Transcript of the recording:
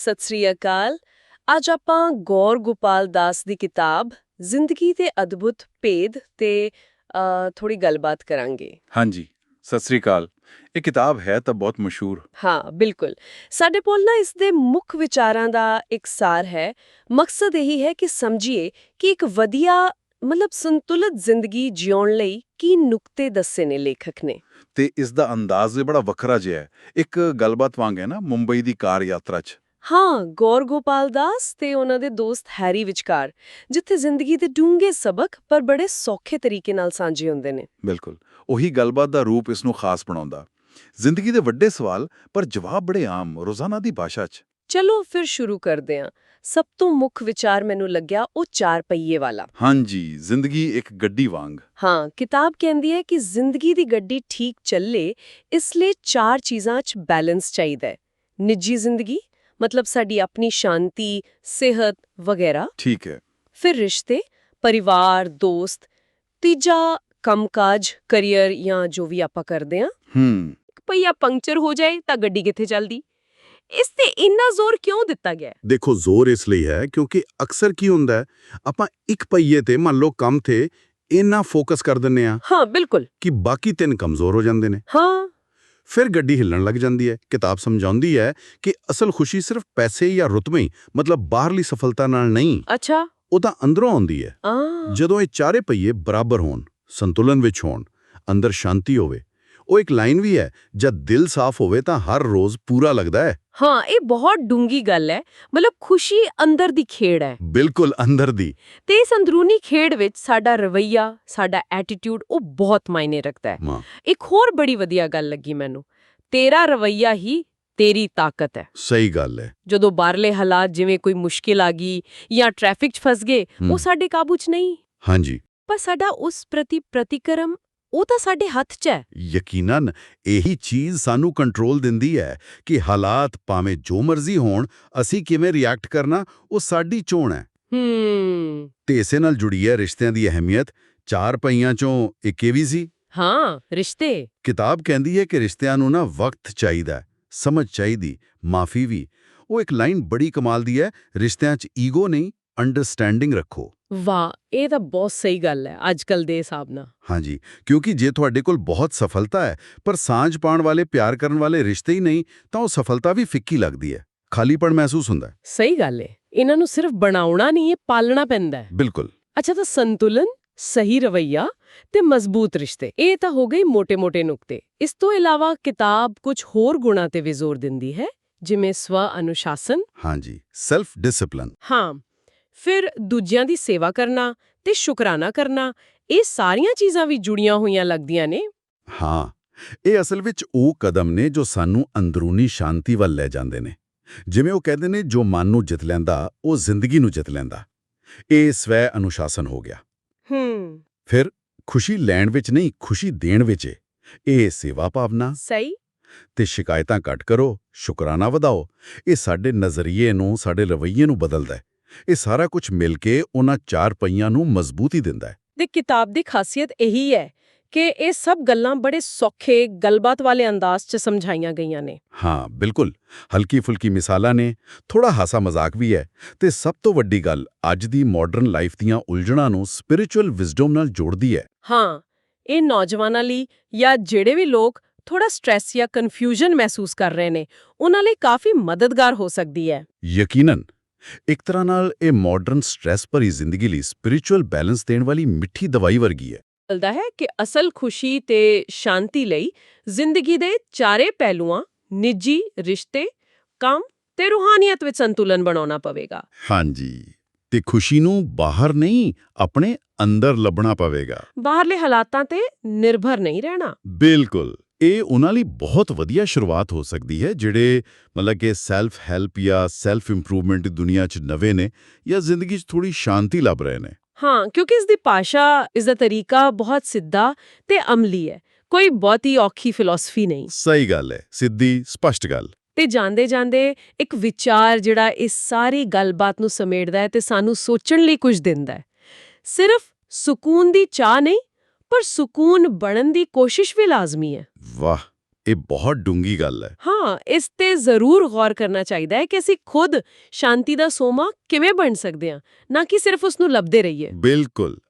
ਸਤਿ ਸ੍ਰੀ ਅਕਾਲ। ਅੱਜ ਆਪਾਂ ਗੌਰ ਗੋਪਾਲ ਦਾਸ ਦੀ ਕਿਤਾਬ ਜ਼ਿੰਦਗੀ ਦੇ ਅਦਭੁਤ ਭੇਦ ਤੇ ਥੋੜੀ ਗੱਲਬਾਤ ਕਰਾਂਗੇ। ਹਾਂਜੀ ਸਤਿ ਸ੍ਰੀ ਅਕਾਲ। ਇਹ ਕਿਤਾਬ ਹੈ ਤਾਂ ਬਹੁਤ ਮਸ਼ਹੂਰ। ਹਾਂ ਬਿਲਕੁਲ। ਸਾਡੇ ਕੋਲ ਨਾ ਇਸ ਦੇ ਮੁੱਖ ਵਿਚਾਰਾਂ ਦਾ ਇੱਕ ਸਾਰ ਹੈ। ਮਕਸਦ ਇਹੀ ਹੈ ਕਿ ਸਮਝੀਏ ਕਿ ਇੱਕ ਵਧੀਆ ਮਤਲਬ ਸੰਤੁਲਿਤ ਜ਼ਿੰਦਗੀ ਜਿਉਣ ਲਈ ਕੀ ਨੁਕਤੇ ਦੱਸੇ ਨੇ ਲੇਖਕ ਨੇ। ਤੇ ਇਸ ਦਾ ਅੰਦਾਜ਼ ਵੀ ਬੜਾ ਵੱਖਰਾ ਜਿਹਾ ਹੈ। ਇੱਕ ਗੱਲਬਾਤ ਵਾਂਗ ਹੈ ਨਾ ਮੁੰਬਈ ਦੀ ਕਾਰ ਯਾਤਰਾ 'ਚ। ਹਾਂ ਗੌਰ ਗੋਪਾਲ ਦਾਸ ਤੇ ਉਹਨਾਂ ਦੇ ਦੋਸਤ ਹੈਰੀ ਵਿਚਕਾਰ ਜਿੱਥੇ ਜ਼ਿੰਦਗੀ ਦੇ ਡੂੰਘੇ ਸਬਕ ਪਰ ਬੜੇ ਸੌਖੇ ਤਰੀਕੇ ਨਾਲ ਸਾਂਝੇ ਹੁੰਦੇ ਨੇ। ਬਿਲਕੁਲ ਉਹੀ ਗੱਲਬਾਤ ਦਾ ਰੂਪ ਇਸ ਨੂੰ ਖਾਸ ਬਣਾਉਂਦਾ। ਜ਼ਿੰਦਗੀ ਦੇ ਵੱਡੇ ਸਵਾਲ ਪਰ ਜਵਾਬ ਬੜੇ ਆਮ ਰੋਜ਼ਾਨਾ ਦੀ ਭਾਸ਼ਾ 'ਚ। ਚਲੋ ਫਿਰ ਸ਼ੁਰੂ ਕਰਦੇ ਹਾਂ। ਸਭ ਤੋਂ ਮੁੱਖ ਵਿਚਾਰ ਮੈਨੂੰ ਲੱਗਿਆ ਉਹ ਚਾਰ ਪਹੀਏ ਵਾਲਾ। ਹਾਂਜੀ ਜ਼ਿੰਦਗੀ ਇੱਕ ਗੱਡੀ ਵਾਂਗ। ਹਾਂ ਕਿਤਾਬ ਕਹਿੰਦੀ ਹੈ ਕਿ ਜ਼ਿੰਦਗੀ ਦੀ ਗੱਡੀ ਠੀਕ ਚੱਲੇ ਇਸ ਲਈ ਚਾਰ ਚੀਜ਼ਾਂ 'ਚ ਬੈਲੈਂਸ ਚਾਹੀਦਾ ਹੈ। ਨਿੱਜੀ ਜ਼ਿੰਦਗੀ ਮਤਲਬ ਸਾਡੀ ਆਪਣੀ ਸ਼ਾਂਤੀ ਸਿਹਤ ਵਗੈਰਾ। ਠੀਕ ਹੈ। ਫਿਰ ਰਿਸ਼ਤੇ ਪਰਿਵਾਰ ਦੋਸਤ ਤੀਜਾ ਕੰਮਕਾਜ ਕੈਰੀਅਰ ਜਾਂ ਜੋ ਵੀ ਆਪਾਂ ਕਰਦੇ ਹਾਂ। ਹੂੰ। ਪਈਆ ਪੰਕਚਰ ਹੋ ਜਾਏ ਤਾਂ ਗੱਡੀ ਕਿੱਥੇ ਚੱਲਦੀ? ਇਸ ਤੇ ਇੰਨਾ ਜ਼ੋਰ ਕਿਉਂ ਦਿੱਤਾ ਗਿਆ? ਦੇਖੋ ਜ਼ੋਰ ਇਸ ਲਈ ਹੈ ਕਿਉਂਕਿ ਅਕਸਰ ਕੀ ਹੁੰਦਾ ਹੈ ਆਪਾਂ ਇੱਕ ਪਹੀਏ ਤੇ ਮੰਨ ਲਓ ਕੰਮ ਤੇ ਇੰਨਾ ਫੋਕਸ ਕਰ ਦਿੰਨੇ ਆ ਹਾਂ ਬਿਲਕੁਲ। ਕਿ ਬਾਕੀ ਤਿੰਨ ਕਮਜ਼ੋਰ ਹੋ ਜਾਂਦੇ ਨੇ। ਹਾਂ। ਫਿਰ ਗੱਡੀ ਹਿੱਲਣ ਲੱਗ ਜਾਂਦੀ ਹੈ। ਕਿਤਾਬ ਸਮਝਾਉਂਦੀ ਹੈ ਕਿ ਅਸਲ ਖੁਸ਼ੀ ਸਿਰਫ ਪੈਸੇ ਜਾਂ ਰੁਤਬੇ ਮਤਲਬ ਬਾਹਰਲੀ ਸਫਲਤਾ ਨਾਲ ਨਹੀਂ। ਅੱਛਾ। ਉਹ ਤਾਂ ਅੰਦਰੋਂ ਆਉਂਦੀ ਹੈ। ਜਦੋਂ ਇਹ ਚਾਰੇ ਪਹੀਏ ਬਰਾਬਰ ਹੋਣ ਸੰਤੁਲਨ ਵਿੱਚ ਹੋਣ ਅੰਦਰ ਸ਼ਾਂਤੀ ਹੋਵੇ ਉਹ ਇੱਕ ਲਾਈਨ ਵੀ ਹੈ ਜਦ ਦਿਲ ਸਾਫ਼ ਹੋਵੇ ਤਾਂ ਹਰ ਰੋਜ਼ ਪੂਰਾ ਲੱਗਦਾ ਹੈ। ਹਾਂ ਇਹ ਬਹੁਤ ਡੂੰਗੀ ਗੱਲ ਹੈ। ਮਤਲਬ ਖੁਸ਼ੀ ਅੰਦਰ ਦੀ ਖੇਡ ਹੈ। ਬਿਲਕੁਲ ਅੰਦਰ ਦੀ। ਤੇ ਇਸ ਅੰਦਰੂਨੀ ਖੇਡ ਵਿੱਚ ਸਾਡਾ ਰਵਈਆ ਸਾਡਾ ਐਟੀਟਿਊਡ ਉਹ ਬਹੁਤ ਮਾਇਨੇ ਰੱਖਦਾ ਹੈ। ਇੱਕ ਹੋਰ ਬੜੀ ਵਧੀਆ ਗੱਲ ਲੱਗੀ ਮੈਨੂੰ। ਤੇਰਾ ਰਵਈਆ ਹੀ ਤੇਰੀ ਤਾਕਤ ਹੈ। ਸਹੀ ਗੱਲ ਹੈ। ਜਦੋਂ ਬਾਹਰਲੇ ਹਾਲਾਤ ਜਿਵੇਂ ਕੋਈ ਮੁਸ਼ਕਿਲ ਆ ਗਈ ਜਾਂ ਟ੍ਰੈਫਿਕ 'ਚ ਫਸ ਗਏ ਉਹ ਸਾਡੇ ਕਾਬੂ 'ਚ ਨਹੀਂ। ਹਾਂਜੀ। ਪਰ ਸਾਡਾ ਉਸ ਪ੍ਰਤੀ ਪ੍ਰਤੀਕਰਮ ਉਹ ਤਾਂ ਸਾਡੇ ਹੱਥ 'ਚ ਹੈ। ਯਕੀਨਨ ਇਹੀ ਚੀਜ਼ ਸਾਨੂੰ ਕੰਟਰੋਲ ਦਿੰਦੀ ਹੈ ਕਿ ਹਾਲਾਤ ਭਾਵੇਂ ਜੋ ਮਰਜ਼ੀ ਹੋਣ ਅਸੀਂ ਕਿਵੇਂ ਰਿਐਕਟ ਕਰਨਾ ਉਹ ਸਾਡੀ ਚੋਣ ਹੈ। ਹੂੰ। ਤੇ ਇਸੇ ਨਾਲ ਜੁੜੀ ਹੈ ਰਿਸ਼ਤਿਆਂ ਦੀ ਅਹਿਮੀਅਤ। ਚਾਰ ਪਹੀਆਂ ਚੋਂ ਇੱਕ ਇਹ ਵੀ ਸੀ। ਹਾਂ ਰਿਸ਼ਤੇ। ਕਿਤਾਬ ਕਹਿੰਦੀ ਹੈ ਕਿ ਰਿਸ਼ਤਿਆਂ ਨੂੰ ਨਾ ਵਕਤ ਚਾਹੀਦਾ ਹੈ, ਸਮਝ ਚਾਹੀਦੀ ਮਾਫੀ ਵੀ। ਉਹ ਇੱਕ ਲਾਈਨ ਬੜੀ ਕਮਾਲ ਦੀ ਹੈ ਰਿਸ਼ਤਿਆਂ 'ਚ ਈਗੋ ਨਹੀਂ ਅੰਡਰਸਟੈਂਡਿੰਗ ਰੱਖੋ। ਵਾਹ ਇਹ ਤਾਂ ਬਹੁਤ ਸਹੀ ਗੱਲ ਹੈ ਅੱਜਕੱਲ ਦੇ ਹਿਸਾਬ ਨਾਲ। ਹਾਂਜੀ ਕਿਉਂਕਿ ਜੇ ਤੁਹਾਡੇ ਕੋਲ ਬਹੁਤ ਸਫਲਤਾ ਹੈ ਪਰ ਸਾਂਝ ਪਾਉਣ ਵਾਲੇ ਪਿਆਰ ਕਰਨ ਵਾਲੇ ਰਿਸ਼ਤੇ ਹੀ ਨਹੀਂ ਤਾਂ ਉਹ ਸਫਲਤਾ ਵੀ ਫਿੱਕੀ ਲੱਗਦੀ ਹੈ। ਖਾਲੀਪਣ ਮਹਿਸੂਸ ਹੁੰਦਾ ਸਹੀ ਗੱਲ ਹੈ ਇਹਨਾਂ ਨੂੰ ਸਿਰਫ ਬਣਾਉਣਾ ਨਹੀਂ ਇਹ ਪਾਲਣਾ ਪੈਂਦਾ ਹੈ। ਬਿਲਕੁਲ। ਅੱਛਾ ਤਾਂ ਸੰਤੁਲਨ ਸਹੀ ਰਵਈਆ ਤੇ ਮਜ਼ਬੂਤ ਰਿਸ਼ਤੇ ਇਹ ਤਾਂ ਹੋ ਗਏ ਮੋٹے-ਮੋٹے ਨੁਕਤੇ। ਇਸ ਤੋਂ ਇਲਾਵਾ ਕਿਤਾਬ ਕੁਝ ਹੋਰ ਗੁਣਾਂ ਤੇ ਵੀ ਜ਼ੋਰ ਦਿੰਦੀ ਹੈ ਜਿਵੇਂ ਸਵ ਅਨੁਸ਼ਾਸਨ ਹਾਂਜੀ ਸੈਲਫ ਡਿਸਪਲਿਨ ਹਾਂ ਫਿਰ ਦੂਜਿਆਂ ਦੀ ਸੇਵਾ ਕਰਨਾ ਤੇ ਸ਼ੁਕਰਾਨਾ ਕਰਨਾ ਇਹ ਸਾਰੀਆਂ ਚੀਜ਼ਾਂ ਵੀ ਜੁੜੀਆਂ ਹੋਈਆਂ ਲੱਗਦੀਆਂ ਨੇ। ਹਾਂ ਇਹ ਅਸਲ ਵਿੱਚ ਉਹ ਕਦਮ ਨੇ ਜੋ ਸਾਨੂੰ ਅੰਦਰੂਨੀ ਸ਼ਾਂਤੀ ਵੱਲ ਲੈ ਜਾਂਦੇ ਨੇ। ਜਿਵੇਂ ਉਹ ਕਹਿੰਦੇ ਨੇ ਜੋ ਮਨ ਨੂੰ ਜਿੱਤ ਲੈਂਦਾ ਉਹ ਜ਼ਿੰਦਗੀ ਨੂੰ ਜਿੱਤ ਲੈਂਦਾ। ਇਹ ਸਵੈ ਅਨੁਸ਼ਾਸਨ ਹੋ ਗਿਆ। ਹੂੰ। ਫਿਰ ਖੁਸ਼ੀ ਲੈਣ ਵਿੱਚ ਨਹੀਂ ਖੁਸ਼ੀ ਦੇਣ ਵਿੱਚ। ਇਹ ਸੇਵਾ ਭਾਵਨਾ ਸਹੀ। ਤੇ ਸ਼ਿਕਾਇਤਾਂ ਘੱਟ ਕਰੋ ਸ਼ੁਕਰਾਨਾ ਵਧਾਓ। ਇਹ ਸਾਡੇ ਨਜ਼ਰੀਏ ਨੂੰ ਸਾਡੇ ਰਵੱਈਏ ਨੂੰ ਬਦਲਦਾ ਹੈ ਇਹ ਸਾਰਾ ਕੁਝ ਮਿਲ ਕੇ ਉਹਨਾਂ ਚਾਰ ਪਹੀਆਂ ਨੂੰ ਮਜ਼ਬੂਤੀ ਦਿੰਦਾ ਹੈ। ਤੇ ਕਿਤਾਬ ਦੀ ਖਾਸੀਅਤ ਇਹੀ ਹੈ ਕਿ ਇਹ ਸਭ ਗੱਲਾਂ ਬੜੇ ਸੌਖੇ ਗੱਲਬਾਤ ਵਾਲੇ ਅੰਦਾਜ਼ 'ਚ ਸਮਝਾਈਆਂ ਗਈਆਂ ਨੇ। ਹਾਂ ਬਿਲਕੁਲ। ਹਲਕੀ ਫੁਲਕੀ ਮਿਸਾਲਾਂ ਨੇ ਥੋੜਾ ਹਾਸਾ ਮਜ਼ਾਕ ਵੀ ਹੈ ਤੇ ਸਭ ਤੋਂ ਵੱਡੀ ਗੱਲ ਅੱਜ ਦੀ ਮਾਡਰਨ ਲਾਈਫ ਦੀਆਂ ਉਲਝਣਾਂ ਨੂੰ ਸਪਿਰਿਚੁਅਲ ਵਿਜ਼ਡਮ ਨਾਲ ਜੋੜਦੀ ਹੈ। ਹਾਂ ਇਹ ਨੌਜਵਾਨਾਂ ਲਈ ਜਾਂ ਜਿਹੜੇ ਵੀ ਲੋਕ ਥੋੜਾ ਸਟ੍ਰੈਸ ਜਾਂ ਕਨਫਿਊਜ਼ਨ ਮਹਿਸੂਸ ਕਰ ਰਹੇ ਨੇ ਉਹਨਾਂ ਲਈ ਕਾਫੀ ਮਦਦਗਾਰ ਹੋ ਸਕਦੀ ਹੈ। ਯਕੀਨਨ। ਇੱਕ ਤਰ੍ਹਾਂ ਨਾਲ ਇਹ ਮਾਡਰਨ ਸਟ੍ਰੈਸ ਭਰੀ ਜ਼ਿੰਦਗੀ ਲਈ ਸਪਿਰਿਚੁਅਲ ਬੈਲੈਂਸ ਦੇਣ ਵਾਲੀ ਮਿੱਠੀ ਦਵਾਈ ਵਰਗੀ ਹੈ। ਮਿਲਦਾ ਹੈ ਕਿ ਅਸਲ ਖੁਸ਼ੀ ਤੇ ਸ਼ਾਂਤੀ ਲਈ ਜ਼ਿੰਦਗੀ ਦੇ ਚਾਰੇ ਪਹਿਲੂਆਂ ਨਿੱਜੀ ਰਿਸ਼ਤੇ ਕੰਮ ਤੇ ਰੂਹਾਨੀਅਤ ਵਿੱਚ ਸੰਤੁਲਨ ਬਣਾਉਣਾ ਪਵੇਗਾ। ਹਾਂਜੀ ਤੇ ਖੁਸ਼ੀ ਨੂੰ ਬਾਹਰ ਨਹੀਂ ਆਪਣੇ ਅੰਦਰ ਲੱਭਣਾ ਪਵੇਗਾ। ਬਾਹਰਲੇ ਹਾਲਾਤਾਂ ਤੇ ਨਿਰਭਰ ਨਹੀਂ ਰਹਿਣਾ। ਬਿਲਕੁਲ। ਇਹ ਉਹਨਾਂ ਲਈ ਬਹੁਤ ਵਧੀਆ ਸ਼ੁਰੂਆਤ ਹੋ ਸਕਦੀ ਹੈ ਜਿਹੜੇ ਮਤਲਬ ਕਿ ਸੈਲਫ ਹੈਲਪ ਜਾਂ ਸੈਲਫ ਇੰਪਰੂਵਮੈਂਟ ਦੀ ਦੁਨੀਆ 'ਚ ਨਵੇਂ ਨੇ ਜਾਂ ਜ਼ਿੰਦਗੀ 'ਚ ਥੋੜੀ ਸ਼ਾਂਤੀ ਲੱਭ ਰਹੇ ਨੇ। ਹਾਂ ਕਿਉਂਕਿ ਇਸ ਦੀ ਭਾਸ਼ਾ ਇਸ ਦਾ ਤਰੀਕਾ ਬਹੁਤ ਸਿੱਧਾ ਤੇ ਅਮਲੀ ਹੈ। ਕੋਈ ਬਹੁਤੀ ਔਖੀ ਫਿਲਾਸਫੀ ਨਹੀਂ। ਸਹੀ ਗੱਲ ਹੈ ਸਿੱਧੀ ਸਪਸ਼ਟ ਗੱਲ। ਤੇ ਜਾਂਦੇ ਜਾਂਦੇ ਇੱਕ ਵਿਚਾਰ ਜਿਹੜਾ ਇਸ ਸਾਰੀ ਗੱਲਬਾਤ ਨੂੰ ਸਮੇਟਦਾ ਹੈ ਤੇ ਸਾਨੂੰ ਸੋਚਣ ਲਈ ਕੁਝ ਦਿੰਦਾ ਹੈ। ਸਿਰਫ ਸਕੂਨ ਦੀ ਚਾਹ ਨਹੀਂ ਪਰ ਸਕੂਨ ਬਣਨ ਦੀ ਕੋਸ਼ਿਸ਼ ਵੀ ਲਾਜ਼ਮੀ ਹੈ। ਵਾਹ ਇਹ ਬਹੁਤ ਡੂੰਗੀ ਗੱਲ ਹੈ। ਹਾਂ ਇਸ ਤੇ ਜ਼ਰੂਰ ਗੌਰ ਕਰਨਾ ਚਾਹੀਦਾ ਹੈ ਕਿ ਅਸੀਂ ਖੁਦ ਸ਼ਾਂਤੀ ਦਾ ਸੋਮਾ ਕਿਵੇਂ ਬਣ ਸਕਦੇ ਹਾਂ ਨਾ ਕਿ ਸਿਰਫ ਉਸ ਨੂੰ ਲੱਭਦੇ ਰਹੀਏ। ਬਿਲਕੁਲ।